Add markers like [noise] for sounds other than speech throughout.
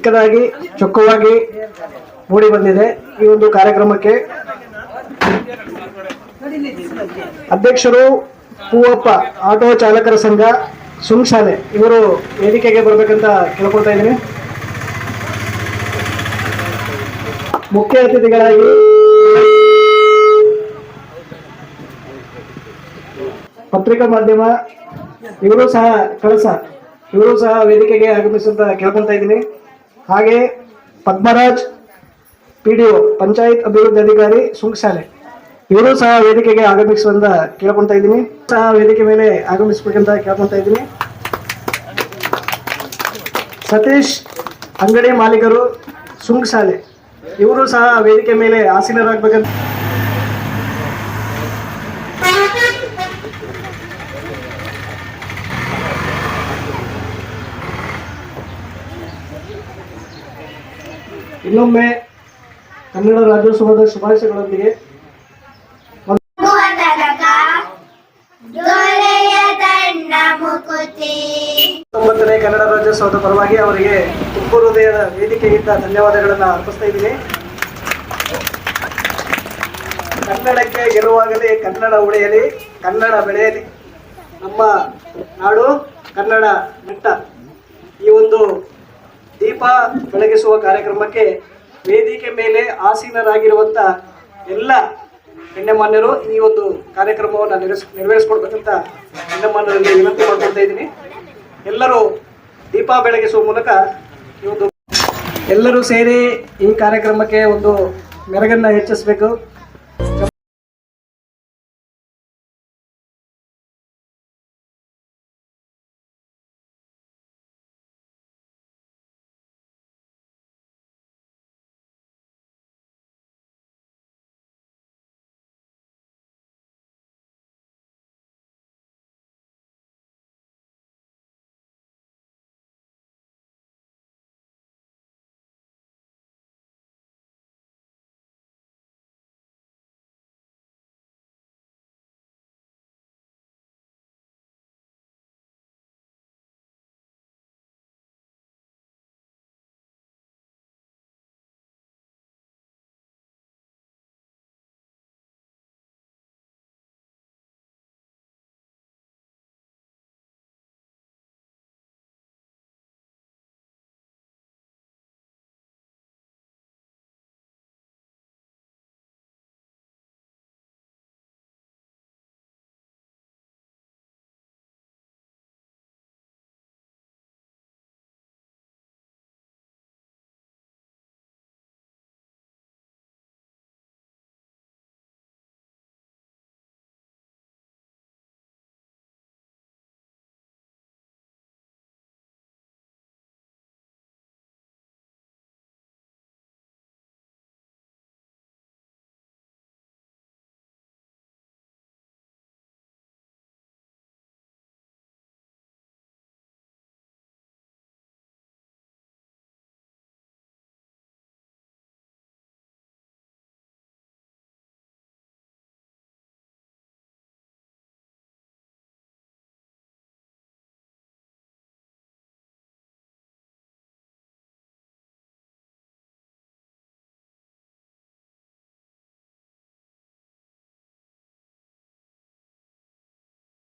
ಚಿಕ್ಕದಾಗಿ, ಚೊಕ್ಕವಾಗಿ ಮೂಡಿ ಬಂದಿದೆ. ಈ ಒಂದು ಕಾರ್ಯಕ್ರಮಕ್ಕೆ ಅಧ್ಯಕ್ಷರು ಹೂವಪ್ಪ ಆಟೋ ಚಾಲಕರ ಸಂಘ ಸುಂಗ್ಶಾಲೆ ಇವರು ವೇದಿಕೆಗೆ ಬರಬೇಕಂತ ಕೇಳ್ಕೊಳ್ತಾ ಇದ್ದೀನಿ. ಮುಖ್ಯ ಅತಿಥಿಗಳಾಗಿ ಪತ್ರಿಕಾ ಮಾಧ್ಯಮ, ಇವರು ಸಹ ಕಳಸ, ಇವರು ಸಹ ವೇದಿಕೆಗೆ ಆಗಮಿಸುವಂತ ಕೇಳ್ಕೊಳ್ತಾ ಇದ್ದೀನಿ. ಹಾಗೆ ಪದ್ಮರಾಜ್ ಪಿ ಡಿ ಪಂಚಾಯತ್ ಅಭಿವೃದ್ಧಿ ಅಧಿಕಾರಿ ಸುಂಕಶಾಲೆ ಇವರು ಸಹ ವೇದಿಕೆಗೆ ಆಗಮಿಸುವಂತ ಕೇಳ್ಕೊಂತ ಇದ್ದೀನಿ. ಸಹ ವೇದಿಕೆ ಮೇಲೆ ಆಗಮಿಸ್ಬೇಕಂತ ಕೇಳ್ಕೊತಾ ಇದ್ದೀನಿ. ಸತೀಶ್ ಅಂಗಡಿ ಮಾಲೀಕರು ಸುಂಕಶಾಲೆ ಇವರು ಸಹ ವೇದಿಕೆ ಮೇಲೆ ಆಸೀನರಾಗಬೇಕಂತ ಇನ್ನೊಮ್ಮೆ ಕನ್ನಡ ರಾಜ್ಯೋತ್ಸವದ ಶುಭಾಶಯಗಳೊಂದಿಗೆ ಒಂಬತ್ತನೇ ಕನ್ನಡ ರಾಜ್ಯೋತ್ಸವದ ಪರವಾಗಿ ಅವರಿಗೆ ತುಂಬು ಹೃದಯದ ವೇದಿಕೆಯಿಂದ ಧನ್ಯವಾದಗಳನ್ನು ಅರ್ಪಿಸ್ತಾ ಇದ್ದೀನಿ. ಕನ್ನಡಕ್ಕೆ ಗೆಲುವಾಗಲಿ ಕನ್ನಡ ಉಳಿಯಲಿ ಕನ್ನಡ ಬೆಳೆಯಲಿ. ನಮ್ಮ ನಾಡು ಕನ್ನಡ ಬೆಟ್ಟ. ಈ ಒಂದು ದೀಪ ಬೆಳಗಿಸುವ ಕಾರ್ಯಕ್ರಮಕ್ಕೆ ವೇದಿಕೆ ಮೇಲೆ ಆಸೀನರಾಗಿರುವಂತ ಎಲ್ಲ ಗಣ್ಯಮಾನ್ಯರು ಈ ಒಂದು ಕಾರ್ಯಕ್ರಮವನ್ನು ನೆರವೇರಿಸ್ ನೆರವೇರಿಸ್ಕೊಡ್ಬೇಕಂತ ಗಣ್ಯಮಾನ್ಯರಲ್ಲಿ ವಿನಂತಿ ಮಾಡ್ಕೊಳ್ತಾ ಇದ್ದೀನಿ. ಎಲ್ಲರೂ ದೀಪ ಬೆಳಗಿಸುವ ಮೂಲಕ ಈ ಒಂದು ಎಲ್ಲರೂ ಸೇರಿ ಈ ಕಾರ್ಯಕ್ರಮಕ್ಕೆ ಒಂದು ಮೆರಗನ್ನ ಹೆಚ್ಚಿಸಬೇಕು.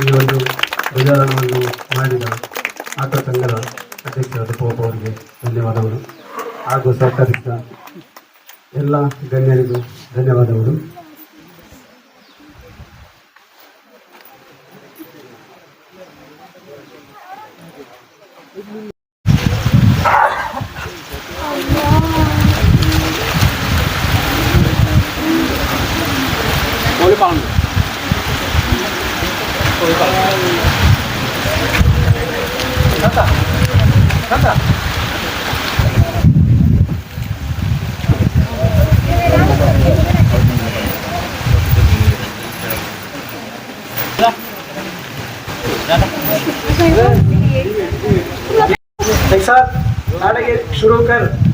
ಈ ಒಂದು ಧ್ವಜಾರೋಹಣವನ್ನು ಮಾಡಿದ ಆಟ ಸಂಘದ ಅಧ್ಯಕ್ಷರಾದ ಪೋಪ ಅವರಿಗೆ ಧನ್ಯವಾದಗಳು. ಹಾಗೂ ಸಹಕರಿಸಿದ ಎಲ್ಲ ಗಣ್ಯರಿಗೂ ಧನ್ಯವಾದಗಳು. Boleh bang. Boleh bang. Kata. Kata. Dah. Dah. Dah. एक साथ नाटक शुरू कर।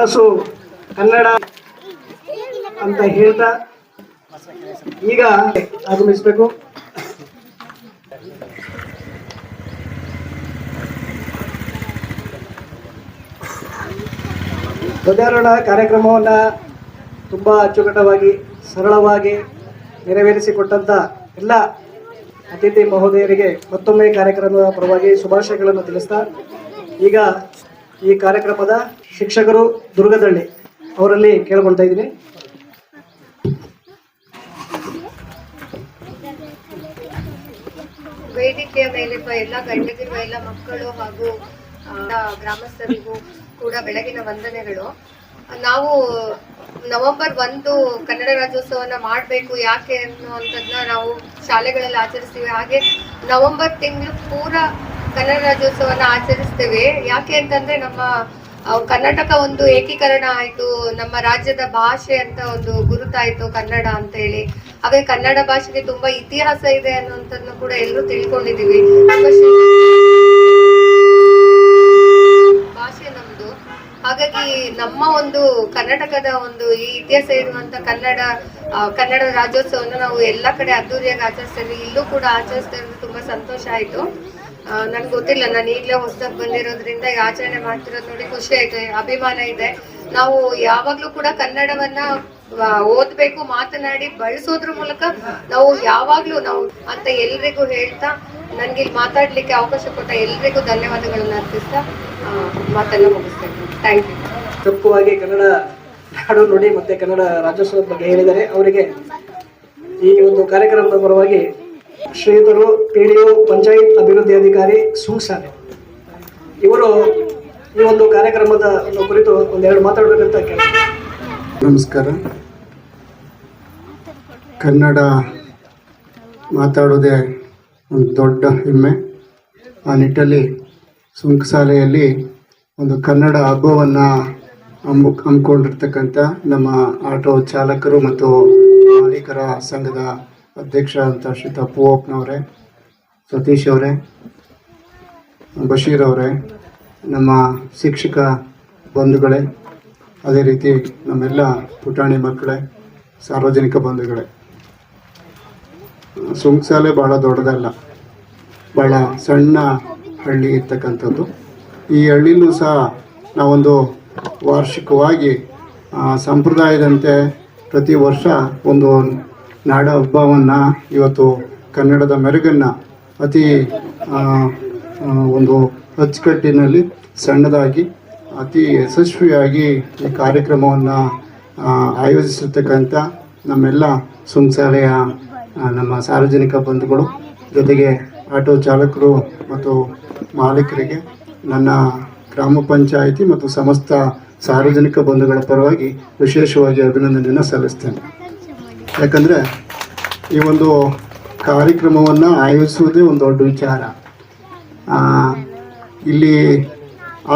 ಮನಸ್ಸು ಕನ್ನಡ ಅಂತ ಹೇಳ್ತಾ ಈಗ ಆಗಮಿಸ್ಬೇಕು. ಧ್ವಜಾರೋಹಣ ಕಾರ್ಯಕ್ರಮವನ್ನು ತುಂಬ ಅಚ್ಚುಕಟ್ಟವಾಗಿ ಸರಳವಾಗಿ ನೆರವೇರಿಸಿಕೊಟ್ಟಂತ ಎಲ್ಲ ಅತಿಥಿ ಮಹೋದಯರಿಗೆ ಮತ್ತೊಮ್ಮೆ ಕಾರ್ಯಕ್ರಮದ ಪರವಾಗಿ ಶುಭಾಶಯಗಳನ್ನು ತಿಳಿಸ್ತಾ ಈಗ ಈ ಕಾರ್ಯಕ್ರಮದ ಶಿಕ್ಷಕರು ದುರ್ಗದಳ್ಳಿ ಅವರಲ್ಲಿ ಕೇಳ್ಕೊಳ್ತಾ ಇದ್ದೀನಿ. ವೇದಿಕೆಯ ಮೇಲೆ ಎಲ್ಲ ಗಂಡಗಿರುವ ಎಲ್ಲ ಮಕ್ಕಳು ಹಾಗೂ ಗ್ರಾಮಸ್ಥರಿಗೂ ಕೂಡ ಬೆಳಗಿನ ವಂದನೆಗಳು. ನಾವು ನವೆಂಬರ್ ಒಂದು ಕನ್ನಡ ರಾಜ್ಯೋತ್ಸವನ ಮಾಡಬೇಕು ಯಾಕೆ ಅನ್ನುವಂಥದ್ದನ್ನ ನಾವು ಶಾಲೆಗಳಲ್ಲಿ ಆಚರಿಸ್ತೀವಿ. ಹಾಗೆ ನವೆಂಬರ್ ತಿಂಗಳು ಪೂರ ಕನ್ನಡ ರಾಜ್ಯೋತ್ಸವನ ಆಚರಿಸ್ತೇವೆ. ಯಾಕೆ ಅಂತಂದ್ರೆ ನಮ್ಮ ಕರ್ನಾಟಕ ಒಂದು ಏಕೀಕರಣ ಆಯ್ತು. ನಮ್ಮ ರಾಜ್ಯದ ಭಾಷೆ ಅಂತ ಒಂದು ಗುರುತಾಯ್ತು ಕನ್ನಡ ಅಂತ ಹೇಳಿ ಹಾಗೆ ಕನ್ನಡ ಭಾಷೆಗೆ ತುಂಬಾ ಇತಿಹಾಸ ಇದೆ ಅನ್ನೋದನ್ನು ಕೂಡ ಎಲ್ಲರೂ ತಿಳ್ಕೊಂಡಿದೀವಿ ಭಾಷೆ ನಮ್ದು. ಹಾಗಾಗಿ ನಮ್ಮ ಒಂದು ಕರ್ನಾಟಕದ ಒಂದು ಈ ಇತಿಹಾಸ ಇರುವಂತ ಕನ್ನಡ ಕನ್ನಡ ರಾಜ್ಯೋತ್ಸವನ ನಾವು ಎಲ್ಲ ಕಡೆ ಅದ್ದೂರಿಯಾಗಿ ಆಚರಿಸ್ತೇವೆ. ಇಲ್ಲೂ ಕೂಡ ಆಚರಿಸ್ತೇವೆ ತುಂಬಾ ಸಂತೋಷ ಆಯ್ತು. ನನ್ಗೆ ಗೊತ್ತಿಲ್ಲ, ನಾನು ಈಗಲೇ ಹೊಸದಾಗಿ ಬಂದಿರೋದ್ರಿಂದ ಈ ಆಚರಣೆ ಮಾಡ್ತಿರೋದು ನೋಡಿ ಖುಷಿ ಆಯ್ತು ಅಭಿಮಾನ ಇದೆ. ನಾವು ಯಾವಾಗ್ಲೂ ಕೂಡ ಕನ್ನಡವನ್ನ ಓದ್ಬೇಕು, ಮಾತನಾಡಿ ಬಳಸೋದ್ರ ಮೂಲಕ ನಾವು ಯಾವಾಗ್ಲೂ ನಾವು ಅಂತ ಎಲ್ರಿಗೂ ಹೇಳ್ತಾ, ನನ್ಗೆ ಇಲ್ಲಿ ಮಾತಾಡ್ಲಿಕ್ಕೆ ಅವಕಾಶ ಕೊಟ್ಟ ಎಲ್ರಿಗೂ ಧನ್ಯವಾದಗಳನ್ನ ಅರ್ಪಿಸ್ತಾ ಮಾತನ್ನ ಮುಗಿಸ್ತೇನೆ ಥ್ಯಾಂಕ್ ಯು ತಪ್ಪುವಾಗಿ ಕನ್ನಡ ನಾಡು ನುಡಿ ಮತ್ತೆ ಕನ್ನಡ ರಾಜ್ಯೋತ್ಸವದ ಬಗ್ಗೆ ಹೇಳಿದರೆ ಅವರಿಗೆ ಈ ಒಂದು ಕಾರ್ಯಕ್ರಮದ ಪರವಾಗಿ ಶ್ರೀಯುತರು ಡಿ ಪಂಚಾಯತ್ ಅಭಿವೃದ್ಧಿ ಅಧಿಕಾರಿ ಸುಂಗ್ಸಾನೆ ಇವರು ಈ ಒಂದು ಕಾರ್ಯಕ್ರಮದ ಕುರಿತು ಒಂದೆರಡು ಮಾತಾಡಬೇಕಂತ ನಮಸ್ಕಾರ. ಕನ್ನಡ ಮಾತಾಡೋದೇ ಒಂದು ದೊಡ್ಡ ಹೆಮ್ಮೆ. ಆ ನಿಟ್ಟಲ್ಲಿ ಸುಂಕಸಾಲೆಯಲ್ಲಿ ಒಂದು ಕನ್ನಡ ಹಬ್ಬವನ್ನು ಹಮ್ಮು, ಹಮ್ಮಿಕೊಂಡಿರ್ತಕ್ಕಂಥ ನಮ್ಮ ಆಟೋ ಚಾಲಕರು ಮತ್ತು ಮಾಲೀಕರ ಸಂಘದ ಅಧ್ಯಕ್ಷ ಅಂತ ಶ್ರೀ ತಪ್ಪು ಪೂವಪ್ಪನವರೇ, ಸತೀಶ್ ಅವರೇ, ಬಶೀರ್ ಅವರೇ, ನಮ್ಮ ಶಿಕ್ಷಕ ಬಂಧುಗಳೇ, ಅದೇ ರೀತಿ ನಮ್ಮೆಲ್ಲ ಪುಟಾಣಿ ಮಕ್ಕಳೇ, ಸಾರ್ವಜನಿಕ ಬಂಧುಗಳೇ. ಸುಂಕ್ಸಾಲೆ ಭಾಳ ದೊಡ್ಡದಲ್ಲ ಭಾಳ ಸಣ್ಣ ಹಳ್ಳಿ ಇರ್ತಕ್ಕಂಥದ್ದು. ಈ ಹಳ್ಳಿಲೂ ಸಹ ನಾವೊಂದು ವಾರ್ಷಿಕವಾಗಿ ಸಂಪ್ರದಾಯದಂತೆ ಪ್ರತಿ ವರ್ಷ ಒಂದು ನಾಡ ಹಬ್ಬವನ್ನು ಇವತ್ತು ಕನ್ನಡದ ಮೆರುಗನ್ನು ಅತಿ ಒಂದು ಅಚ್ಚುಕಟ್ಟಿನಲ್ಲಿ ಸಣ್ಣದಾಗಿ, ಅತಿ ಯಶಸ್ವಿಯಾಗಿ ಈ ಕಾರ್ಯಕ್ರಮವನ್ನು ಆಯೋಜಿಸಿರ್ತಕ್ಕಂಥ ನಮ್ಮೆಲ್ಲ ಸುಂಸಾಲೆಯ ನಮ್ಮ ಸಾರ್ವಜನಿಕ ಬಂಧುಗಳು, ಜೊತೆಗೆ ಆಟೋ ಚಾಲಕರು ಮತ್ತು ಮಾಲೀಕರಿಗೆ ನನ್ನ ಗ್ರಾಮ ಪಂಚಾಯಿತಿ ಮತ್ತು ಸಮಸ್ತ ಸಾರ್ವಜನಿಕ ಬಂಧುಗಳ ಪರವಾಗಿ ವಿಶೇಷವಾಗಿ ಅಭಿನಂದನೆಯನ್ನು ಸಲ್ಲಿಸ್ತೇನೆ. ಯಾಕಂದರೆ ಈ ಒಂದು ಕಾರ್ಯಕ್ರಮವನ್ನು ಆಯೋಜಿಸುವುದೇ ಒಂದು ದೊಡ್ಡ ವಿಚಾರ. ಇಲ್ಲಿ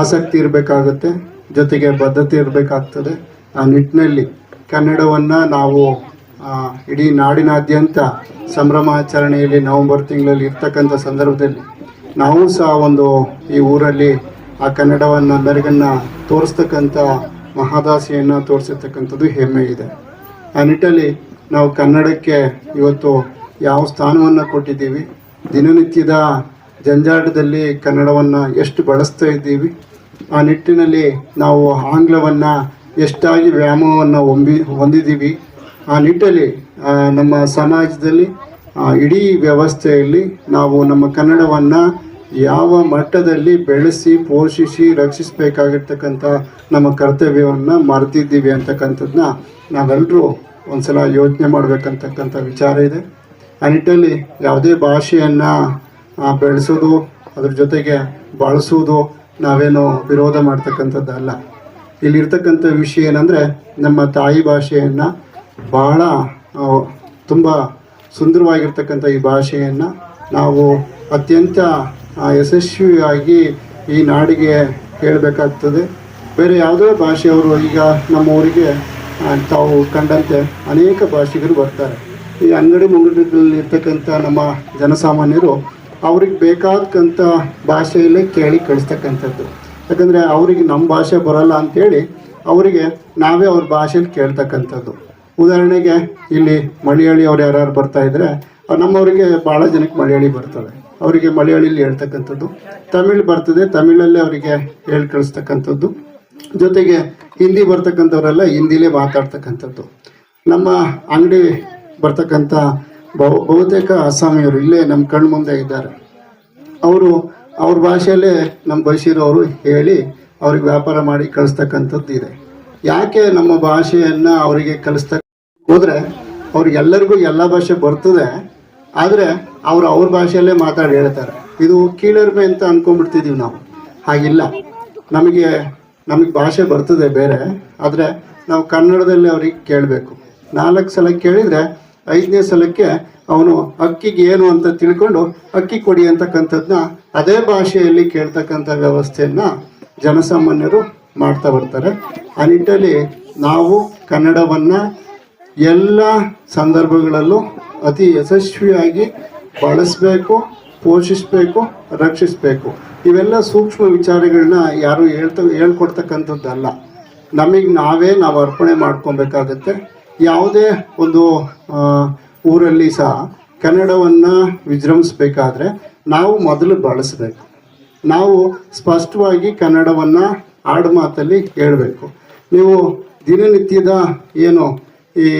ಆಸಕ್ತಿ ಇರಬೇಕಾಗುತ್ತೆ, ಜೊತೆಗೆ ಬದ್ಧತೆ ಇರಬೇಕಾಗ್ತದೆ. ಆ ನಿಟ್ಟಿನಲ್ಲಿ ಕನ್ನಡವನ್ನು ನಾವು ಇಡೀ ನಾಡಿನಾದ್ಯಂತ ಸಂಭ್ರಮಾಚರಣೆಯಲ್ಲಿ ನವೆಂಬರ್ ತಿಂಗಳಲ್ಲಿ ಇರ್ತಕ್ಕಂಥ ಸಂದರ್ಭದಲ್ಲಿ ನಾವು ಸಹ ಒಂದು ಈ ಊರಲ್ಲಿ ಆ ಕನ್ನಡವನ್ನು, ಮೆರಗನ್ನು ತೋರಿಸ್ತಕ್ಕಂಥ ಮಹಾದಾಸೆಯನ್ನು ತೋರಿಸಿರ್ತಕ್ಕಂಥದ್ದು ಹೆಮ್ಮೆ ಇದೆ. ಆ ನಿಟ್ಟಲ್ಲಿ ನಾವು ಕನ್ನಡಕ್ಕೆ ಇವತ್ತು ಯಾವ ಸ್ಥಾನವನ್ನು ಕೊಟ್ಟಿದ್ದೀವಿ? ದಿನನಿತ್ಯದ ಜಂಜಾಟದಲ್ಲಿ ಕನ್ನಡವನ್ನು ಎಷ್ಟು ಬಳಸ್ತಾ ಇದ್ದೀವಿ? ಆ ನಿಟ್ಟಿನಲ್ಲಿ ನಾವು ಆಂಗ್ಲವನ್ನು ಎಷ್ಟಾಗಿ ವ್ಯಾಮೋಹವನ್ನು ಹೊಂಬಿ, ಹೊಂದಿದ್ದೀವಿ? ಆ ನಿಟ್ಟಲ್ಲಿ ನಮ್ಮ ಸಮಾಜದಲ್ಲಿ ಇಡೀ ವ್ಯವಸ್ಥೆಯಲ್ಲಿ ನಾವು ನಮ್ಮ ಕನ್ನಡವನ್ನು ಯಾವ ಮಟ್ಟದಲ್ಲಿ ಬೆಳೆಸಿ, ಪೋಷಿಸಿ, ರಕ್ಷಿಸಬೇಕಾಗಿರ್ತಕ್ಕಂಥ ನಮ್ಮ ಕರ್ತವ್ಯವನ್ನು ಮರೆತಿದ್ದೀವಿ ಅಂತಕ್ಕಂಥದ್ದನ್ನ ನಾವೆಲ್ಲರೂ ಒಂದ್ಸಲ ಯೋಚನೆ ಮಾಡಬೇಕಂತಕ್ಕಂಥ ವಿಚಾರ ಇದೆ. ಆ ನಿಟ್ಟಲ್ಲಿ ಯಾವುದೇ ಭಾಷೆಯನ್ನು ಬೆಳೆಸೋದು, ಅದ್ರ ಜೊತೆಗೆ ಬಳಸೋದು ನಾವೇನು ವಿರೋಧ ಮಾಡ್ತಕ್ಕಂಥದ್ದಲ್ಲ ಇಲ್ಲಿರ್ತಕ್ಕಂಥ ವಿಷಯ ಏನಂದರೆ, ನಮ್ಮ ತಾಯಿ ಭಾಷೆಯನ್ನು ಭಾಳ ತುಂಬ ಸುಂದರವಾಗಿರ್ತಕ್ಕಂಥ ಈ ಭಾಷೆಯನ್ನು ನಾವು ಅತ್ಯಂತ ಯಶಸ್ವಿಯಾಗಿ ಈ ನಾಡಿಗೆ ಹೇಳಬೇಕಾಗ್ತದೆ. ಬೇರೆ ಯಾವುದೇ ಭಾಷೆಯವರು ಈಗ ನಮ್ಮ ಊರಿಗೆ ತಾವು ಕಂಡಂತೆ ಅನೇಕ ಭಾಷಿಗರು ಬರ್ತಾರೆ. ಈ ಅಂಗಡಿ ಮುಂಗಡಿಗಳಲ್ಲಿ ಇರ್ತಕ್ಕಂಥ ನಮ್ಮ ಜನಸಾಮಾನ್ಯರು ಅವ್ರಿಗೆ ಬೇಕಾದಕ್ಕಂಥ ಭಾಷೆಯಲ್ಲೇ ಕೇಳಿ ಕಳಿಸ್ತಕ್ಕಂಥದ್ದು. ಯಾಕಂದರೆ ಅವರಿಗೆ ನಮ್ಮ ಭಾಷೆ ಬರಲ್ಲ ಅಂಥೇಳಿ ಅವರಿಗೆ ನಾವೇ ಅವ್ರ ಭಾಷೆಯಲ್ಲಿ ಕೇಳ್ತಕ್ಕಂಥದ್ದು. ಉದಾಹರಣೆಗೆ ಇಲ್ಲಿ ಮಲಯಾಳಿ ಅವ್ರು ಯಾರ್ಯಾರು ಬರ್ತಾ ಇದ್ದರೆ ನಮ್ಮವರಿಗೆ ಭಾಳ ಜನಕ್ಕೆ ಮಲಯಾಳಿ ಬರ್ತದೆ. ಅವರಿಗೆ ಮಲಯಾಳಿಲಿ ಹೇಳ್ತಕ್ಕಂಥದ್ದು. ತಮಿಳ್ ಬರ್ತದೆ, ತಮಿಳಲ್ಲೇ ಅವರಿಗೆ ಹೇಳಿ ಕಳಿಸ್ತಕ್ಕಂಥದ್ದು. ಜೊತೆಗೆ ಹಿಂದಿ ಬರ್ತಕ್ಕಂಥವರೆಲ್ಲ, ಹಿಂದಿಲೇ ಮಾತಾಡ್ತಕ್ಕಂಥದ್ದು. ನಮ್ಮ ಅಂಗಡಿ ಬರ್ತಕ್ಕಂಥ ಬಹು, ಬಹುತೇಕ ಅಸ್ಸಾಮಿಯವರು ಇಲ್ಲೇ ನಮ್ಮ ಕಣ್ಣು ಮುಂದೆ ಇದ್ದಾರೆ. ಅವರು, ಅವ್ರ ಭಾಷೆಯಲ್ಲೇ ನಮ್ಮ ಬಯಸಿರೋರು ಹೇಳಿ ಅವ್ರಿಗೆ ವ್ಯಾಪಾರ ಮಾಡಿ ಕಳಿಸ್ತಕ್ಕಂಥದ್ದು ಇದೆ. ಯಾಕೆ ನಮ್ಮ ಭಾಷೆಯನ್ನು ಅವರಿಗೆ ಕಲಿಸ್ತಕ್ಕ ಹೋದರೆ ಅವ್ರಿಗೆಲ್ಲರಿಗೂ ಎಲ್ಲ ಭಾಷೆ ಬರ್ತದೆ, ಆದರೆ ಅವರು ಅವ್ರ ಭಾಷೆಯಲ್ಲೇ ಮಾತಾಡಿ ಹೇಳ್ತಾರೆ. ಇದು ಕೀಳರಿಮೆ ಅಂತ ಅಂದ್ಕೊಂಡ್ಬಿಡ್ತಿದ್ದೀವಿ ನಾವು. ಹಾಗಿಲ್ಲ. ನಮಗೆ ನಮಗೆ ಭಾಷೆ ಬರ್ತದೆ ಬೇರೆ, ಆದರೆ ನಾವು ಕನ್ನಡದಲ್ಲಿ ಅವ್ರಿಗೆ ಕೇಳಬೇಕು. ನಾಲ್ಕು ಸಲ ಕೇಳಿದರೆ ಐದನೇ ಸಲಕ್ಕೆ ಅವನು ಅಕ್ಕಿಗೆ ಏನು ಅಂತ ತಿಳ್ಕೊಂಡು ಅಕ್ಕಿ ಕೊಡಿ ಅಂತಕ್ಕಂಥದ್ದನ್ನ ಅದೇ ಭಾಷೆಯಲ್ಲಿ ಕೇಳ್ತಕ್ಕಂಥ ವ್ಯವಸ್ಥೆಯನ್ನು ಜನಸಾಮಾನ್ಯರು ಮಾಡ್ತಾ ಬರ್ತಾರೆ. ಆ ನಿಟ್ಟಲ್ಲಿ ನಾವು ಕನ್ನಡವನ್ನು ಎಲ್ಲ ಸಂದರ್ಭಗಳಲ್ಲೂ ಅತಿ ಯಶಸ್ವಿಯಾಗಿ ಬಳಸಬೇಕು, ಪೋಷಿಸಬೇಕು, ರಕ್ಷಿಸಬೇಕು. ಇವೆಲ್ಲ ಸೂಕ್ಷ್ಮ ವಿಚಾರಗಳನ್ನ ಯಾರು ಹೇಳ್ತ, ಹೇಳ್ಕೊಡ್ತಕ್ಕಂಥದ್ದಲ್ಲ. ನಮಗೆ ನಾವೇ ನಾವು ಅರ್ಪಣೆ ಮಾಡ್ಕೊಬೇಕಾಗತ್ತೆ. ಯಾವುದೇ ಒಂದು ಊರಲ್ಲಿ ಸಹ ಕನ್ನಡವನ್ನು ವಿಜೃಂಭಿಸ್ಬೇಕಾದ್ರೆ ನಾವು ಮೊದಲು ಬಳಸಬೇಕು. ನಾವು ಸ್ಪಷ್ಟವಾಗಿ ಕನ್ನಡವನ್ನು ಆಡು ಮಾತಲ್ಲಿ ಹೇಳಬೇಕು. ನೀವು ದಿನನಿತ್ಯದ ಏನು ಈ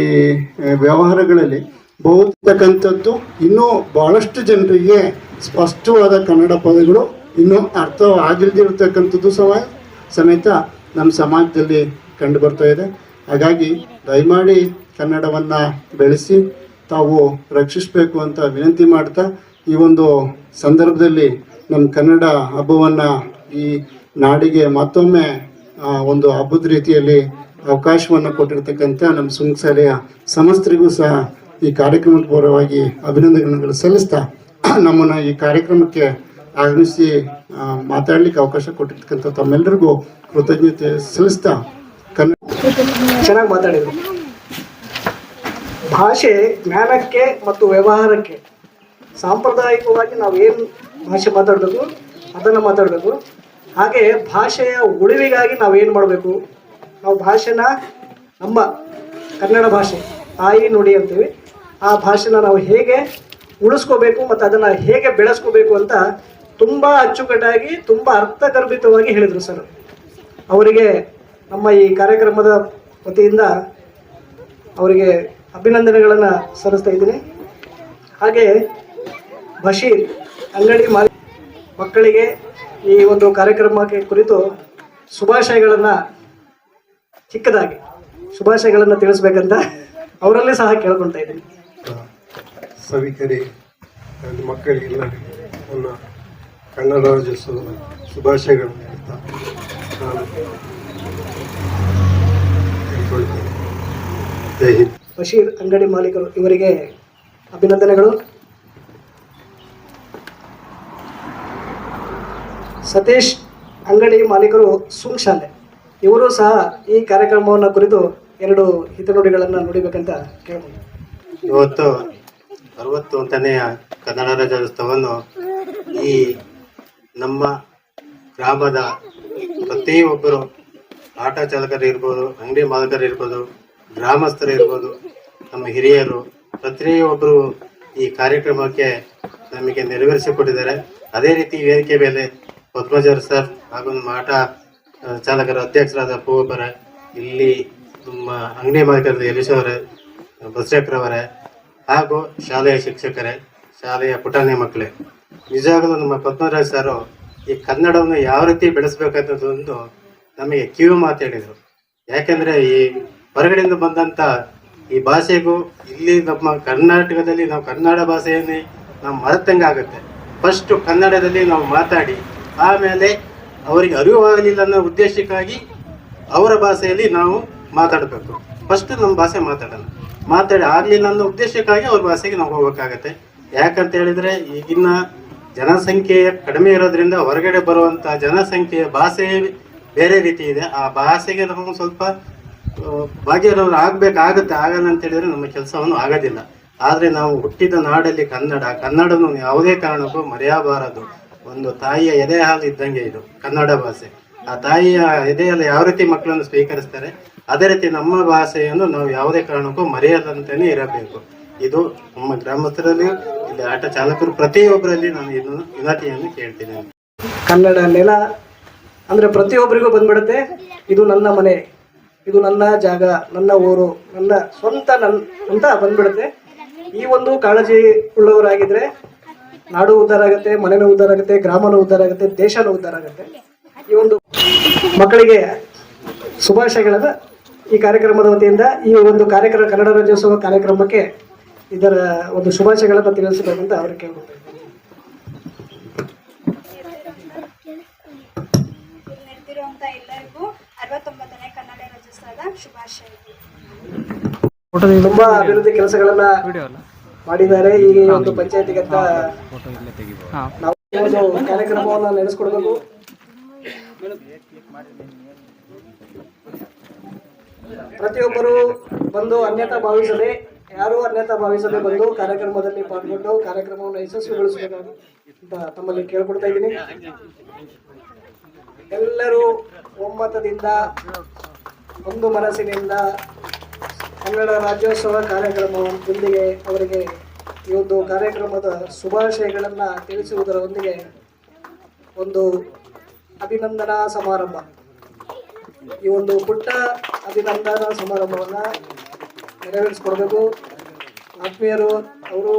ವ್ಯವಹಾರಗಳಲ್ಲಿ ಬಹುತಕ್ಕಂಥದ್ದು ಇನ್ನೂ ಭಾಳಷ್ಟು ಜನರಿಗೆ ಸ್ಪಷ್ಟವಾದ ಕನ್ನಡ ಪದಗಳು ಇನ್ನೂ ಅರ್ಥ ಆಗಿಲ್ದಿರ್ತಕ್ಕಂಥದ್ದು ಸಮ, ಸಮೇತ ನಮ್ಮ ಸಮಾಜದಲ್ಲಿ ಕಂಡು ಬರ್ತಾ ಇದೆ. ಹಾಗಾಗಿ ದಯಮಾಡಿ ಕನ್ನಡವನ್ನು ಬೆಳೆಸಿ, ತಾವು ರಕ್ಷಿಸಬೇಕು ಅಂತ ವಿನಂತಿ ಮಾಡ್ತಾ, ಈ ಒಂದು ಸಂದರ್ಭದಲ್ಲಿ ನಮ್ಮ ಕನ್ನಡ ಹಬ್ಬವನ್ನು ಈ ನಾಡಿಗೆ ಮತ್ತೊಮ್ಮೆ ಒಂದು ಹಬ್ಬದ ರೀತಿಯಲ್ಲಿ ಅವಕಾಶವನ್ನು ಕೊಟ್ಟಿರ್ತಕ್ಕಂಥ ನಮ್ಮ ಸುಂಗ್ಸಾಲೆಯ ಸಮಸ್ತರಿಗೂ ಸಹ ಈ ಕಾರ್ಯಕ್ರಮದ ಪೂರ್ವವಾಗಿ ಅಭಿನಂದನೆಗಳು ಸಲ್ಲಿಸ್ತಾ, [clears throat] ನಮ್ಮನ್ನು ಈ ಕಾರ್ಯಕ್ರಮಕ್ಕೆ ಆಗಮಿಸಿ ಮಾತಾಡ್ಲಿಕ್ಕೆ ಅವಕಾಶ ಕೊಟ್ಟಿರ್ತಕ್ಕಂಥ ತಮ್ಮೆಲ್ಲರಿಗೂ ಕೃತಜ್ಞತೆ ಸಲ್ಲಿಸ್ತಾ ಚೆನ್ನಾಗಿ ಮಾತಾಡಿದ್ರು. ಭಾಷೆ ಜ್ಞಾನಕ್ಕೆ ಮತ್ತು ವ್ಯವಹಾರಕ್ಕೆ ಸಾಂಪ್ರದಾಯಿಕವಾಗಿ ನಾವು ಏನು ಭಾಷೆ ಮಾತಾಡಬೇಕು, ಅದನ್ನು ಮಾತಾಡಬೇಕು. ಹಾಗೆ ಭಾಷೆಯ ಉಳಿವಿಗಾಗಿ ನಾವೇನು ಮಾಡಬೇಕು, ನಾವು ಭಾಷೆನ ನಮ್ಮ ಕನ್ನಡ ಭಾಷೆ, ತಾಯಿ ನುಡಿ ಅಂತೀವಿ, ಆ ಭಾಷೆನ ನಾವು ಹೇಗೆ ಉಳಿಸ್ಕೋಬೇಕು ಮತ್ತು ಅದನ್ನು ಹೇಗೆ ಬೆಳೆಸ್ಕೋಬೇಕು ಅಂತ ತುಂಬ ಅಚ್ಚುಕಟ್ಟಾಗಿ, ತುಂಬಾ ಅರ್ಥಗರ್ಭಿತವಾಗಿ ಹೇಳಿದರು ಸರ್. ಅವರಿಗೆ ನಮ್ಮ ಈ ಕಾರ್ಯಕ್ರಮದ ವತಿಯಿಂದ ಅವರಿಗೆ ಅಭಿನಂದನೆಗಳನ್ನು ಸಲ್ಲಿಸ್ತಾ ಇದ್ದೀನಿ. ಹಾಗೆ ಬಶೀರ್ ಅಂಗಡಿ ಮಾಲಿ ಮಕ್ಕಳಿಗೆ ಈ ಒಂದು ಕಾರ್ಯಕ್ರಮಕ್ಕೆ ಕುರಿತು ಶುಭಾಶಯಗಳನ್ನು, ಚಿಕ್ಕದಾಗಿ ಶುಭಾಶಯಗಳನ್ನು ತಿಳಿಸ್ಬೇಕಂತ ಅವರಲ್ಲೇ ಸಹ ಕೇಳ್ಕೊಳ್ತಾ ಇದ್ದೀನಿ. ಸವಿಕರಿ ಮಕ್ಕಳಿಗೆ ಮಕ್ಕಳಿಗೆಲ್ಲರಿಗೂ ನನ್ನ ಕನ್ನಡ ರಾಜ್ಯೋತ್ಸವದ ಶುಭಾಶಯಗಳನ್ನು ಹೇಳ್ತಾ ನಾನು ಹೇಳ್ಕೊಳ್ತೇನೆ. ಜೈ ಹಿಂದ್. ಬಶೀರ್ ಅಂಗಡಿ ಮಾಲೀಕರು ಇವರಿಗೆ ಅಭಿನಂದನೆಗಳು. ಸತೀಶ್ ಅಂಗಡಿ ಮಾಲೀಕರು ಸುಂಗ್ ಶಾಲೆ. ಇವರು ಸಹ ಈ ಕಾರ್ಯಕ್ರಮವನ್ನು ಕುರಿತು ಎರಡು ಹಿತನುಡಿಗಳನ್ನು ನುಡಿಬೇಕಂತ ಕೇಳ್ಬೋದು. ಇವತ್ತು ಅರವತ್ತೊಂದನೆಯ ಕನ್ನಡ ರಾಜ್ಯೋತ್ಸವವನ್ನು ಈ ನಮ್ಮ ಗ್ರಾಮದ ಪ್ರತಿಯೊಬ್ಬರು ಆಟೋ ಚಾಲಕರು ಇರ್ಬೋದು, ಅಂಗಡಿ ಮಾಲಕರು ಇರ್ಬೋದು, ಗ್ರಾಮಸ್ಥರು ಇರ್ಬೋದು, ನಮ್ಮ ಹಿರಿಯರು, ಪ್ರತಿಯೊಬ್ಬರು ಈ ಕಾರ್ಯಕ್ರಮಕ್ಕೆ ನಮಗೆ ನೆರವೇರಿಸಿಕೊಟ್ಟಿದ್ದಾರೆ. ಅದೇ ರೀತಿ ವೇದಿಕೆ ಮೇಲೆ ಪದ್ಮಜರ್ ಸರ್ ಹಾಗೂ ನಮ್ಮ ಆಟ ಚಾಲಕರ ಅಧ್ಯಕ್ಷರಾದ ಪೂವಬ್ಬರ, ಇಲ್ಲಿ ನಮ್ಮ ಅಂಗಡಿ ಮಾಲೀಕರಾದ ಯಲೀಶವರೇ ಬಸರೇಕರವರೇ ಹಾಗೂ ಶಾಲೆಯ ಶಿಕ್ಷಕರೇ, ಶಾಲೆಯ ಪುಟಾಣಿ ಮಕ್ಕಳೇ. ನಿಜವಾಗಲೂ ನಮ್ಮ ಪದ್ಮರಾಜ್ ಸಾರು ಈ ಕನ್ನಡವನ್ನು ಯಾವ ರೀತಿ ಬೆಳೆಸಬೇಕನ್ನೋದೊಂದು ನಮಗೆ ಕಿವಿ ಮಾತು ಹೇಳಿದರು. ಯಾಕೆಂದರೆ ಈ ಹೊರಗಡೆಯಿಂದ ಬಂದಂತ ಈ ಭಾಷೆಗೂ ಇಲ್ಲಿ ನಮ್ಮ ಕರ್ನಾಟಕದಲ್ಲಿ ನಾವು ಕನ್ನಡ ಭಾಷೆಯನ್ನೇ ನಾವು ಮರೆತಂಗೆ ಆಗುತ್ತೆ. ಫಸ್ಟ್ ಕನ್ನಡದಲ್ಲಿ ನಾವು ಮಾತಾಡಿ, ಆಮೇಲೆ ಅವರಿಗೆ ಅರಿವಾಗಲಿಲ್ಲ ಅನ್ನೋ ಉದ್ದೇಶಕ್ಕಾಗಿ ಅವರ ಭಾಷೆಯಲ್ಲಿ ನಾವು ಮಾತಾಡಬೇಕು. ಫಸ್ಟ್ ನಮ್ಮ ಭಾಷೆ ಮಾತಾಡೋಣ. ಮಾತಾಡಿ ಆಗಲಿಲ್ಲ ಅನ್ನೋ ಉದ್ದೇಶಕ್ಕಾಗಿ ಅವ್ರ ಭಾಷೆಗೆ ನಾವು ಹೋಗ್ಬೇಕಾಗತ್ತೆ. ಯಾಕಂತ ಹೇಳಿದ್ರೆ ಈಗಿನ ಜನಸಂಖ್ಯೆ ಕಡಿಮೆ ಇರೋದ್ರಿಂದ ಹೊರಗಡೆ ಬರುವಂತ ಜನಸಂಖ್ಯೆಯ ಭಾಷೆ ಬೇರೆ ರೀತಿ ಇದೆ. ಆ ಭಾಷೆಗೆ ನಾವು ಸ್ವಲ್ಪ ಆ, ಆಗಬೇಕಾಗುತ್ತೆ. ಆಗಲ್ಲ ಅಂತ ಹೇಳಿದ್ರೆ ನಮ್ಮ ಕೆಲಸವನ್ನು ಆಗೋದಿಲ್ಲ. ಆದ್ರೆ ನಾವು ಹುಟ್ಟಿದ ನಾಡಲ್ಲಿ ಕನ್ನಡ. ಕನ್ನಡನು ಯಾವುದೇ ಕಾರಣಕ್ಕೂ ಮರೆಯಬಾರದು. ಒಂದು ತಾಯಿಯ ಎದೆ ಹಾಲು ಇದ್ದಂಗೆ ಇದು ಕನ್ನಡ ಭಾಷೆ. ಆ ತಾಯಿಯ ಎದೆಯಲ್ಲಿ ಯಾವ ರೀತಿ ಮಕ್ಕಳನ್ನು ಸ್ವೀಕರಿಸ್ತಾರೆ ಅದೇ ರೀತಿ ನಮ್ಮ ಭಾಷೆಯನ್ನು ನಾವು ಯಾವುದೇ ಕಾರಣಕ್ಕೂ ಮರೆಯದಂತೆಯೇ ಇರಬೇಕು. ಇದು ನಮ್ಮ ಗ್ರಾಮಸ್ಥರಲ್ಲಿ ಆಟೋ ಚಾಲಕರು ಪ್ರತಿಯೊಬ್ಬರಲ್ಲಿ ನಾನು ಇದನ್ನು ವಿನತಿಯನ್ನು ಕೇಳ್ತೀನಿ. ಕನ್ನಡ ನೆಲ ಅಂದರೆ ಪ್ರತಿಯೊಬ್ಬರಿಗೂ ಬಂದ್ಬಿಡುತ್ತೆ. ಇದು ನನ್ನ ಮನೆ. ಇದು ನನ್ನ ಜಾಗ, ನನ್ನ ಊರು, ನನ್ನ ಸ್ವಂತ ನನ್ನ ಅಂತ ಬಂದ್ಬಿಡುತ್ತೆ. ಈ ಒಂದು ಕಾಳಜಿ ಉಳ್ಳವರಾಗಿದ್ರೆ ನಾಡು ಉದ್ಧಾರ ಆಗುತ್ತೆ, ಮನೆನೂ ಉದ್ಧಾರ ಆಗುತ್ತೆ, ಗ್ರಾಮನೂ ಉದ್ಧಾರ ಆಗುತ್ತೆ, ದೇಶನೂ ಉದ್ಧಾರ ಆಗುತ್ತೆ. ಈ ಒಂದು ಮಕ್ಕಳಿಗೆ ಶುಭಾಶಯಗಳನ್ನ ಈ ಕಾರ್ಯಕ್ರಮದ ವತಿಯಿಂದ ಈ ಒಂದು ಕಾರ್ಯಕ್ರಮ ಕನ್ನಡ ರಾಜ್ಯೋತ್ಸವ ಕಾರ್ಯಕ್ರಮಕ್ಕೆ ಇದರ ಒಂದು ಶುಭಾಶಯಗಳನ್ನು ತಿಳಿಸಬೇಕಂತ ಅವ್ರಿಗೆ ಕೇಳ್ಕೊಳ್ತಾರೆ ನೆರೆದಿರುವಂತ ಎಲ್ಲರಿಗೂ ಅರವತ್ತೊಂಬತ್ತನೇ ಕನ್ನಡ ರಾಜ್ಯೋತ್ಸವದ ಶುಭಾಶಯಗಳು. ತುಂಬಾ ಅಭಿವೃದ್ಧಿ ಕೆಲಸಗಳನ್ನ ಮಾಡಿದ್ದಾರೆ. ಈ ಒಂದು ಪಂಚಾಯತಿಗೆ ಅಂತ ನಾವು ಒಂದು ಕಾರ್ಯಕ್ರಮವನ್ನ ನಡೆಸ್ಕೊಡ್ಬೇಕು ಪ್ರತಿಯೊಬ್ಬರು ಬಂದು ಅನ್ಯತಾ ಭಾವಿಸದೆ ಯಾರು ಅನ್ಯತಾ ಭಾವಿಸದೆ ಬಂದು ಕಾರ್ಯಕ್ರಮದಲ್ಲಿ ಪಾಲ್ಗೊಂಡು ಕಾರ್ಯಕ್ರಮವನ್ನು ಯಶಸ್ವಿಗೊಳಿಸಬೇಕು ಅಂತ ತಮ್ಮಲ್ಲಿ ಕೇಳ್ಕೊಡ್ತಾ ಇದ್ದೀನಿ. ಎಲ್ಲರೂ ಒಮ್ಮತದಿಂದ, ಒಂದು ಮನಸ್ಸಿನಿಂದ ಕನ್ನಡ ರಾಜ್ಯೋತ್ಸವ ಕಾರ್ಯಕ್ರಮದೊಂದಿಗೆ ಅವರಿಗೆ ಈ ಒಂದು ಕಾರ್ಯಕ್ರಮದ ಶುಭಾಶಯಗಳನ್ನು ತಿಳಿಸುವುದರೊಂದಿಗೆ ಒಂದು ಅಭಿನಂದನಾ ಸಮಾರಂಭ. ಈ ಒಂದು ಪುಟ್ಟ ಅಭಿನಂದನಾ ಸಮಾರಂಭವನ್ನು ನೆರವೇರಿಸ್ಕೊಡ್ಬೇಕು ಆತ್ಮೀಯರು, ಅವರು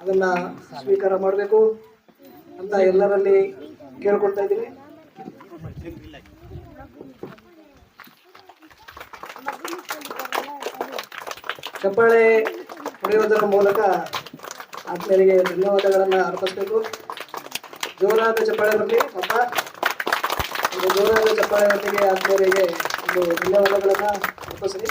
ಅದನ್ನು ಸ್ವೀಕಾರ ಮಾಡಬೇಕು ಅಂತ ಎಲ್ಲರಲ್ಲಿ ಕೇಳ್ಕೊಳ್ತಾ ಇದ್ದೀನಿ. ಚಪ್ಪಾಳೆ ಹೊಡೆಯುವುದರ ಮೂಲಕ ಆತ್ಮೀಯರಿಗೆ ಧನ್ಯವಾದಗಳನ್ನು ಅರ್ಪಿಸಬೇಕು. ಜೋರಾದ ಚಪ್ಪಾಳೆ ಬರಲಿ ಅಪ್ಪ ಒಂದು ಜೋರಾದ ಚಪ್ಪಾಳೆ ಬರಲಿಗೆ ಆತ್ಮೀಯರಿಗೆ ಒಂದು ಧನ್ಯವಾದಗಳನ್ನು ಅರ್ಪಿಸಲಿ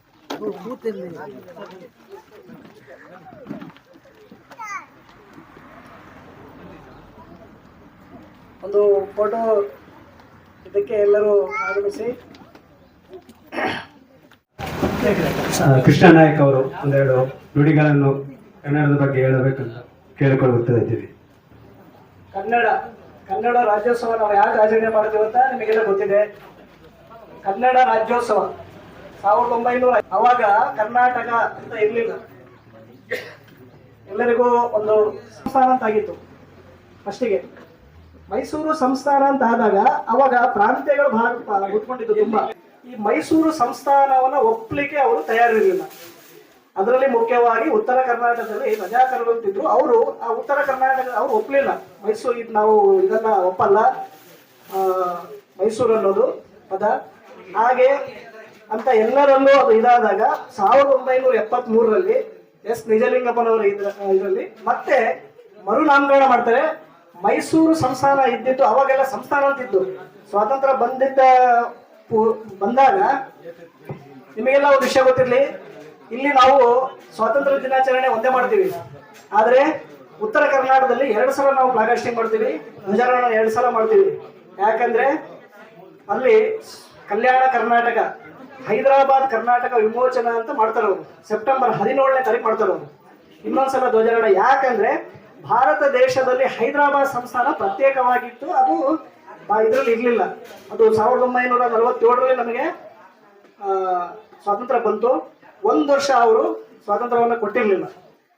ಒಂದು ಫೋಟೋ ಇದಕ್ಕೆ ಎಲ್ಲರೂ ಆಗಮಿಸಿ. ಕೃಷ್ಣ ನಾಯಕ್ ಅವರು ಒಂದೆರಡು ನುಡಿಗಳನ್ನು ಕನ್ನಡದ ಬಗ್ಗೆ ಹೇಳಬೇಕಂತ ಕೇಳಿಕೊಳ್ಳುತ್ತಾ ಇದ್ದೀವಿ. ಕನ್ನಡ ಕನ್ನಡ ರಾಜ್ಯೋತ್ಸವ ನಾವು ಯಾಕೆ ಆಚರಣೆ ಮಾಡ್ತೀವಿ ಅಂತ ನಿಮಗೆಲ್ಲ ಗೊತ್ತಿದೆ. ಕನ್ನಡ ರಾಜ್ಯೋತ್ಸವ. ಸಾವಿರದ ಒಂಬೈನೂರ ಅವಾಗ ಕರ್ನಾಟಕ ಅಂತ ಇರಲಿಲ್ಲ. ಎಲ್ಲರಿಗೂ ಒಂದು ಸಂಸ್ಥಾನ ಅಂತ ಆಗಿತ್ತು. ಫಸ್ಟಿಗೆ ಮೈಸೂರು ಸಂಸ್ಥಾನ ಅಂತ ಆದಾಗ ಅವಾಗ ಪ್ರಾಂತ್ಯಗಳು ಭಾಗ ಗುಟ್ಕೊಂಡಿದ್ದು ತುಂಬಾ. ಈ ಮೈಸೂರು ಸಂಸ್ಥಾನವನ್ನ ಒಪ್ಪಲಿಕ್ಕೆ ಅವರು ತಯಾರಿರಲಿಲ್ಲ. ಅದರಲ್ಲಿ ಮುಖ್ಯವಾಗಿ ಉತ್ತರ ಕರ್ನಾಟಕದಲ್ಲಿ ರಜಾಕರರು ಅಂತಿದ್ರು. ಅವರು ಆ ಉತ್ತರ ಕರ್ನಾಟಕ ಅವ್ರು ಒಪ್ಪಲಿಲ್ಲ ಮೈಸೂರು ಇದು ನಾವು ಇದನ್ನ ಒಪ್ಪಲ್ಲ. ಮೈಸೂರು ಅನ್ನೋದು ಪದ. ಹಾಗೆ ಅಂತ ಎಲ್ಲರಲ್ಲೂ ಅದು ಇದಾದಾಗ ಸಾವಿರದ ಒಂಬೈನೂರ ಎಪ್ಪತ್ತ್ ಮೂರರಲ್ಲಿ ಎಸ್ ನಿಜಲಿಂಗಪ್ಪನವರ ಇದ್ರ ಇದರಲ್ಲಿ ಮತ್ತೆ ಮರುನಾಮಕರಣ ಮಾಡ್ತಾರೆ. ಮೈಸೂರು ಸಂಸ್ಥಾನ ಇದ್ದಿದ್ದು ಅವಾಗೆಲ್ಲ ಸಂಸ್ಥಾನ ಅಂತಿದ್ದು ಸ್ವಾತಂತ್ರ್ಯ ಬಂದಿದ್ದ ಬಂದಾಗ ನಿಮಗೆಲ್ಲ ಒಂದು ವಿಷಯ ಗೊತ್ತಿರಲಿ, ಇಲ್ಲಿ ನಾವು ಸ್ವಾತಂತ್ರ್ಯ ದಿನಾಚರಣೆ ಒಂದೇ ಮಾಡ್ತೀವಿ. ಆದ್ರೆ ಉತ್ತರ ಕರ್ನಾಟಕದಲ್ಲಿ ಎರಡು ಸಲ ನಾವು ಫ್ಲಾಗ್ ಮಾಡ್ತೀವಿ, ಧ್ವಜಾರೋಹಣ ಎರಡು ಸಲ ಮಾಡ್ತೀವಿ. ಯಾಕಂದ್ರೆ ಅಲ್ಲಿ ಕಲ್ಯಾಣ ಕರ್ನಾಟಕ ಹೈದರಾಬಾದ್, ಕರ್ನಾಟಕ ವಿಮೋಚನಾ ಅಂತ ಮಾಡ್ತಾರೆ ಅವರು. ಸೆಪ್ಟೆಂಬರ್ ಹದಿನೇಳನೇ ತಾರೀಕು ಮಾಡ್ತಾರೆ ಅವರು. ಇನ್ನೊಂದ್ಸಲ ಧ್ವಜಾರೋಹಣ. ಯಾಕಂದ್ರೆ ಭಾರತ ದೇಶದಲ್ಲಿ ಹೈದರಾಬಾದ್ ಸಂಸ್ಥಾನ ಪ್ರತ್ಯೇಕವಾಗಿತ್ತು. ಅದು ಇದರಲ್ಲಿ ಇರಲಿಲ್ಲ. ಅದು ಸಾವಿರದ ಒಂಬೈನೂರ ನಲವತ್ತೇಳರಲ್ಲಿ ನಮಗೆ ಸ್ವಾತಂತ್ರ್ಯ ಬಂತು. ಒಂದು ವರ್ಷ ಅವರು ಸ್ವಾತಂತ್ರ್ಯವನ್ನು ಕೊಟ್ಟಿರಲಿಲ್ಲ.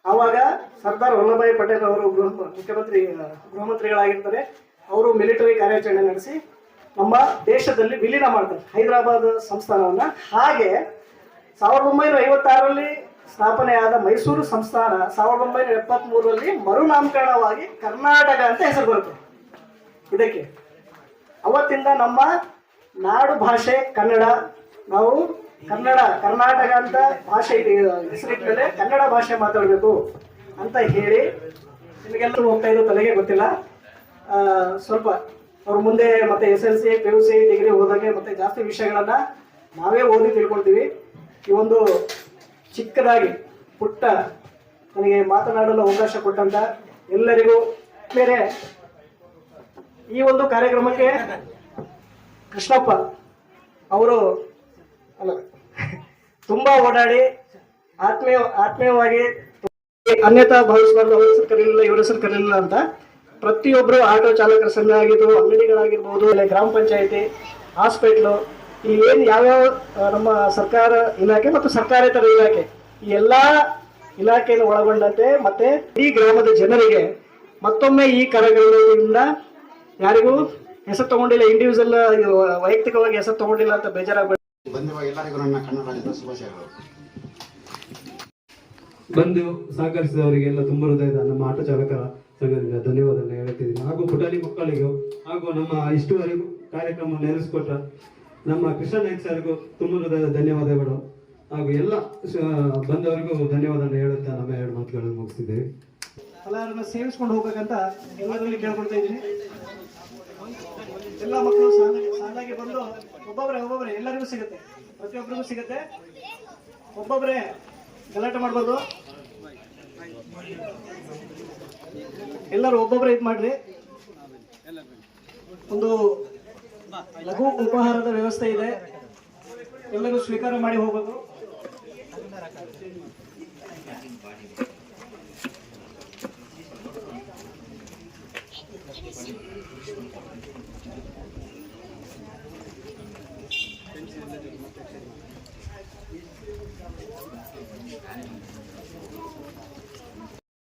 ಆವಾಗ ಸರ್ದಾರ್ ವಲ್ಲಭಾಯಿ ಪಟೇಲ್ ಅವರು ಗೃಹ ಮುಖ್ಯಮಂತ್ರಿ ಗೃಹ ಮಂತ್ರಿಗಳಾಗಿರ್ತಾರೆ ಅವರು ಮಿಲಿಟರಿ ಕಾರ್ಯಾಚರಣೆ ನಡೆಸಿ ನಮ್ಮ ದೇಶದಲ್ಲಿ ವಿಲೀನ ಮಾಡ್ತಾರೆ. ಹೈದರಾಬಾದ್ ಸಂಸ್ಥಾನವನ್ನ. ಹಾಗೆ ಸಾವಿರದ ಒಂಬೈನೂರ ಐವತ್ತಾರರಲ್ಲಿ ಸ್ಥಾಪನೆಯಾದ ಮೈಸೂರು ಸಂಸ್ಥಾನ ಸಾವಿರದ ಒಂಬೈನೂರ ಎಪ್ಪತ್ತ್ ಮೂರರಲ್ಲಿ ಮರುನಾಮಕರಣವಾಗಿ ಕರ್ನಾಟಕ ಅಂತ ಹೆಸರು ಬರುತ್ತೆ ಇದಕ್ಕೆ ಅವತ್ತಿಂದ ನಮ್ಮ ನಾಡು ಭಾಷೆ ಕನ್ನಡ. ನಾವು ಕನ್ನಡ, ಕರ್ನಾಟಕ ಅಂತ ಭಾಷೆ ಹೆಸರಿಟ್ಟ ಮೇಲೆ ಕನ್ನಡ ಭಾಷೆ ಮಾತಾಡಬೇಕು ಅಂತ ಹೇಳಿ ನಿಮಗೆಲ್ಲರೂ ಹೋಗ್ತಾ ಇದ್ದು ತಲೆಗೆ ಗೊತ್ತಿಲ್ಲ. ಸ್ವಲ್ಪ ಅವ್ರ ಮುಂದೆ ಮತ್ತೆ S L C, P U C, degree ಹೋದಾಗೆ ಮತ್ತೆ ಜಾಸ್ತಿ ವಿಷಯಗಳನ್ನ ನಾವೇ ಓದಿ ತಿಳ್ಕೊಳ್ತೀವಿ. ಈ ಒಂದು ಚಿಕ್ಕದಾಗಿ, ಪುಟ್ಟ ನನಗೆ ಮಾತನಾಡಲು ಅವಕಾಶ ಕೊಟ್ಟಂತ ಎಲ್ಲರಿಗೂ ಬೇರೆ ಈ ಒಂದು ಕಾರ್ಯಕ್ರಮಕ್ಕೆ ಕೃಷ್ಣಪ್ಪ ಅವರು ಅಲ್ಲ, ತುಂಬಾ ಓಡಾಡಿ ಆತ್ಮೀಯ, ಆತ್ಮೀಯವಾಗಿ ಅನ್ಯತಾ ಭಾವಿಸಬಾರ್ದು ಅವ್ರ ಹೆಸರು ಕರೀಲಿಲ್ಲ ಇವ್ರ ಹೆಸರು ಕರೀಲಿಲ್ಲ ಅಂತ ಪ್ರತಿಯೊಬ್ಬರು ಆಟೋ ಚಾಲಕರ ಸಂಘ ಆಗಿದ್ರು ಅಂಗಡಿಗಳಾಗಿರ್ಬೋದು ಇಲ್ಲ ಗ್ರಾಮ ಪಂಚಾಯತಿ ಹಾಸ್ಪಿಟ್ಲು ಇಲ್ಲಿ ಏನು ಯಾವ್ಯಾವ ನಮ್ಮ ಸರ್ಕಾರ ಇಲಾಖೆ ಮತ್ತು ಸರ್ಕಾರೇತರ ಇಲಾಖೆ ಈ ಎಲ್ಲಾ ಇಲಾಖೆಯನ್ನು ಒಳಗೊಂಡಂತೆ ಮತ್ತೆ ಈ ಗ್ರಾಮದ ಜನರಿಗೆ ಮತ್ತೊಮ್ಮೆ ಈ ಕರಗಳಿಂದ ಯಾರಿಗೂ ಹೆಸರು ತಗೊಂಡಿಲ್ಲ ಇಂಡಿವಿಜುವಲ್ ವೈಯಕ್ತಿಕವಾಗಿ ಹೆಸರು ತಗೊಂಡಿಲ್ಲ ಅಂತ ಬೇಜಾರಾಗಬೇಡ ಬಂದಿರುವ ಎಲ್ಲರಿಗೂ ನನ್ನ ಕನ್ನಡ ರಾಜ್ಯದ ಶುಭಾಶಯಗಳು. ಬಂದು ಸಹಕರಿಸಿದವರಿಗೆಲ್ಲ ತುಂಬ ಹೃದಯದ ನಮ್ಮ ಆಟೋ ಚಾಲಕರ ಸಂಘದಿಂದ ಧನ್ಯವಾದ ಹೇಳುತ್ತಿದ್ದೀನಿ ಹಾಗೂ ಪುಟಾಣಿ ಮಕ್ಕಳಿಗೂ ಹಾಗೂ ನಮ್ಮ ಇಷ್ಟುವರೆಗೂ ಕಾರ್ಯಕ್ರಮ ನೆನೆಸ್ಕೊಟ್ಟ ನಮ್ಮ ಕೃಷ್ಣ ನಾಯ್ಕ ಸರ್ಗೂ ತುಂಬ ಧನ್ಯವಾದಗಳು. ಹಾಗೂ ಎಲ್ಲ ಬಂದವರಿಗೂ ಧನ್ಯವಾದ ಹೇಳುತ್ತಾ ನಮ್ಮ ಎರಡು ಮಾತುಗಳನ್ನು ಮುಗಿಸಿದ್ದೇವೆ ಎಲ್ಲರನ್ನ ಸೇವಿಸ್ಕೊಂಡು ಹೋಗ್ಬೇಕಂತ ಎಲ್ಲರಲ್ಲಿ ಕೇಳ್ಕೊಳ್ತಾ ಇದ್ದೀನಿ. ಎಲ್ಲ ಮಕ್ಕಳು ಸಾಲಾಗಿ ಬಂದು ಒಬ್ಬೊಬ್ಬರೇ ಒಬ್ಬೊಬ್ಬರೇ ಎಲ್ಲರಿಗೂ ಸಿಗುತ್ತೆ. ಪ್ರತಿಯೊಬ್ಬರಿಗೂ ಸಿಗುತ್ತೆ. ಒಬ್ಬೊಬ್ಬರೇ ಗಲಾಟೆ ಮಾಡ್ಬೋದು ಎಲ್ಲರೂ ಒಬ್ಬೊಬ್ಬರೇ ಇದು ಮಾಡ್ರಿ. ಒಂದು ಲಘು ಉಪಹಾರದ ವ್ಯವಸ್ಥೆ ಇದೆ. ಎಲ್ಲರೂ ಸ್ವೀಕಾರ ಮಾಡಿ ಹೋಗ್ಬೇಕು.